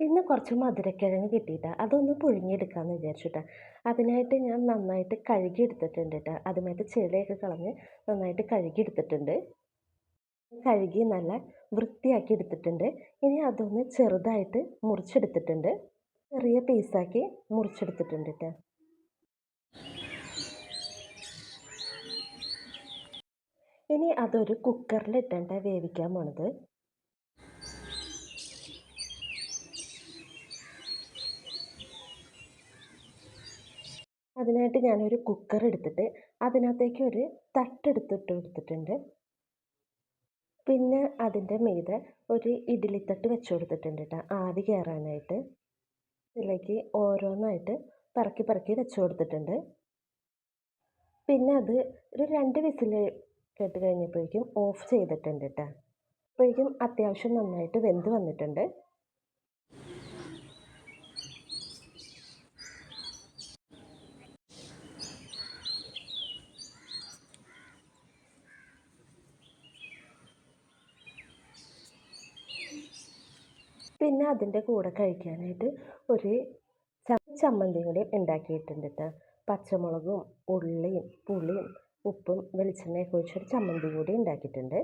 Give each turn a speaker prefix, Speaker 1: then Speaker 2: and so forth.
Speaker 1: ഇന്ന് കുറച്ച് മധുരക്കിഴങ്ങ് കിട്ടിയിട്ട്. അതൊന്ന് പുഴുങ്ങിയെടുക്കാമെന്ന് വിചാരിച്ചിട്ട്. അതിനായിട്ട് ഞാൻ നന്നായിട്ട് കഴുകിയെടുത്തിട്ടുണ്ട് കേട്ടോ അതുമായിട്ട് ചെളിയൊക്കെ കളഞ്ഞ് നന്നായിട്ട് കഴുകിയെടുത്തിട്ടുണ്ട്. കഴുകി നല്ല വൃത്തിയാക്കി എടുത്തിട്ടുണ്ട് ഇനി അതൊന്ന് ചെറുതായിട്ട് മുറിച്ചെടുത്തിട്ടുണ്ട്. ചെറിയ പീസാക്കി മുറിച്ചെടുത്തിട്ടുണ്ട് കേട്ടോ ഇനി അതൊരു കുക്കറിലിട്ടേണ്ട വേവിക്കാൻ പോണത്. അതിനായിട്ട് ഞാനൊരു കുക്കർ എടുത്തിട്ട് അതിനകത്തേക്ക് ഒരു തട്ടെടുത്തിട്ട് കൊടുത്തിട്ടുണ്ട്. പിന്നെ അതിന്റെ മീതെ ഒരു ഇഡ്ഡലിത്തട്ട് വെച്ച് കൊടുത്തിട്ടുണ്ട് കേട്ടോ ആവി കയറാനായിട്ട് ഇതിലേക്ക് ഓരോന്നായിട്ട് പറക്കി പറക്കി വെച്ച് കൊടുത്തിട്ടുണ്ട്. പിന്നെ അത് ഒരു രണ്ട് വിസിൽ കേട്ട് കഴിഞ്ഞപ്പോഴേക്കും ഓഫ് ചെയ്തിട്ടുണ്ട് കേട്ടോ അപ്പോഴേക്കും അത്യാവശ്യം നന്നായിട്ട് വെന്ത് വന്നിട്ടുണ്ട്. പിന്നെ അതിന്റെ കൂടെ കഴിക്കാനായിട്ട് ഒരു ചമ്മന്തി കൂടി ഉണ്ടാക്കിയിട്ടുണ്ട് കേട്ടോ പച്ചമുളകും ഉള്ളിയും പുളിയും ഉപ്പും വെളിച്ചെണ്ണയൊക്കെ ഒഴിച്ചൊരു ചമ്മന്തി കൂടി ഉണ്ടാക്കിയിട്ടുണ്ട്.